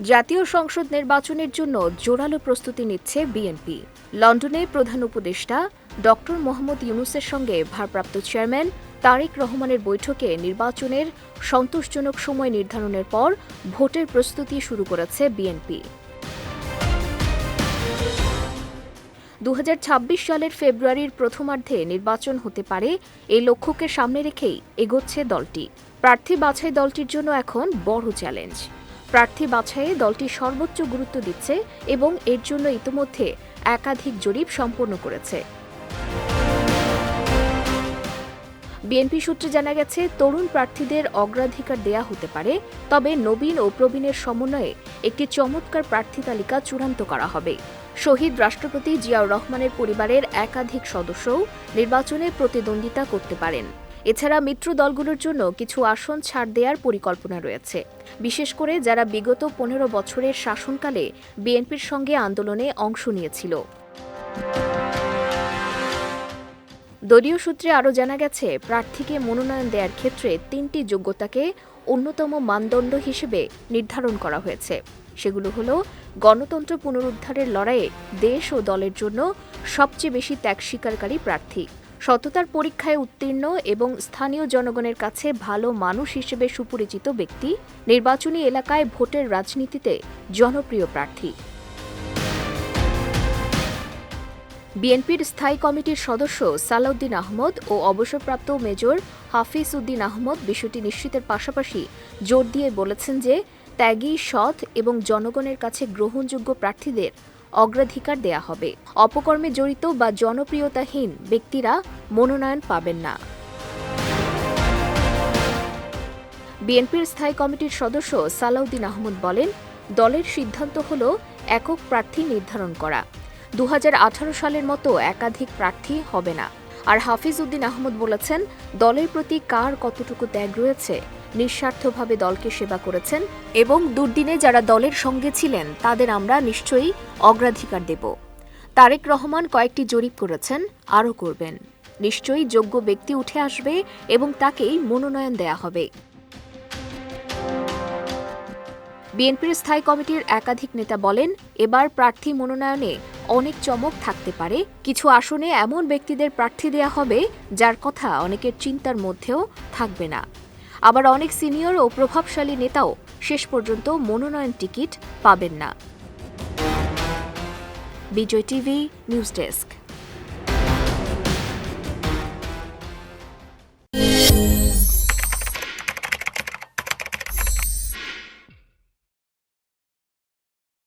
জাতীয় সংসদ নির্বাচনের জন্য জোরালো প্রস্তুতি নিচ্ছে বিএনপি। লন্ডনে প্রধান উপদেষ্টা ডক্টর মোহাম্মদ ইউনুসের সঙ্গে ভারপ্রাপ্ত চেয়ারম্যান তারেক রহমানের বৈঠকে নির্বাচনের সন্তোষজনক সময় নির্ধারণের পর ভোটের প্রস্তুতি শুরু করেছে বিএনপি। দু হাজার ছাব্বিশ সালের ফেব্রুয়ারির প্রথমার্ধে নির্বাচন হতে পারে এই লক্ষ্যকে সামনে রেখেই এগোচ্ছে দলটি। প্রার্থী বাছাই দলটির জন্য এখন বড় চ্যালেঞ্জ। প্রার্থী বাছাইয়ে দলটি সর্বোচ্চ গুরুত্ব দিচ্ছে এবং এর জন্য ইতোমধ্যে একাধিক জরিপ সম্পন্ন করেছে। বিএনপি সূত্রে জানা গেছে, তরুণ প্রার্থীদের অগ্রাধিকার দেয়া হতে পারে, তবে নবীন ও প্রবীণের সমন্বয়ে একটি চমৎকার প্রার্থী তালিকা চূড়ান্ত করা হবে। শহীদ রাষ্ট্রপতি জিয়াউর রহমানের পরিবারের একাধিক সদস্যও নির্বাচনে প্রতিদ্বন্দ্বিতা করতে পারেন। এছাড়া মিত্র দলগুলোর জন্য কিছু আসন ছাড় দেওয়ার পরিকল্পনা রয়েছে। বিশেষ করে যারা বিগত পনেরো বছরের শাসনকালে বিএনপির সঙ্গে আন্দোলনে অংশ নিয়েছিল। দলীয় সূত্রে আরও জানা গেছে, প্রার্থীকে মনোনয়ন দেওয়ার ক্ষেত্রে তিনটি যোগ্যতাকে অন্যতম মানদণ্ড হিসেবে নির্ধারণ করা হয়েছে। সেগুলো হলো গণতন্ত্র পুনরুদ্ধারের লড়াইয়ে দেশ ও দলের জন্য সবচেয়ে বেশি ত্যাগ স্বীকারকারী প্রার্থী। সততার পরীক্ষায় উত্তীর্ণ এবং স্থানীয় জনগণের কাছে ভালো মানুষ হিসেবে সুপরিচিত ব্যক্তি নির্বাচনী এলাকায় ভোটের রাজনীতিতে জনপ্রিয় প্রার্থী। বিএনপির স্থায়ী কমিটির সদস্য সালাউদ্দিন আহমদ ও অবসরপ্রাপ্ত মেজর হাফিজ উদ্দিন আহমদ বিষয়টি নিশ্চিতের পাশাপাশি জোর দিয়ে বলেছেন যে ত্যাগী, সৎ এবং জনগণের কাছে গ্রহণযোগ্য প্রার্থীদের অগ্রাধিকার দেয়া হবে। অপকর্মে জড়িত বা জনপ্রিয়তাহীন ব্যক্তিরা মনোনয়ন পাবেন না। বিএনপির স্থায়ী কমিটির সদস্য সালাউদ্দিন আহমদ বলেন, দলের সিদ্ধান্ত হল একক প্রার্থী নির্ধারণ করা। দু হাজার আঠারো সালের মতো একাধিক প্রার্থী হবে না। আর হাফিজ উদ্দিন আহমদ বলেছেন, দলের প্রতি কার কতটুকু ত্যাগ রয়েছে নিঃস্বার্থভাবে দলকে সেবা করেছেন এবং দুর্দিনে যারা দলের সঙ্গে ছিলেন, তাদের আমরা নিশ্চয়ই অগ্রাধিকার দেব। তারেক রহমান কয়েকটি জরিপ করেছেন, আরও করবেন। নিশ্চয়ই যোগ্য ব্যক্তি উঠে আসবে এবং তাকেই মনোনয়ন দেয়া হবে। বিএনপির স্থায়ী কমিটির একাধিক নেতা বলেন, এবার প্রার্থী মনোনয়নে অনেক চমক থাকতে পারে। কিছু আসনে এমন ব্যক্তিদের প্রার্থী দেয়া হবে, যার কথা অনেকের চিন্তার মধ্যেও থাকবে না। আবার অনেক সিনিয়র ও প্রভাবশালী নেতাও শেষ পর্যন্ত মনোনয়ন টিকিট পাবেন না। Bijoy TV, news desk.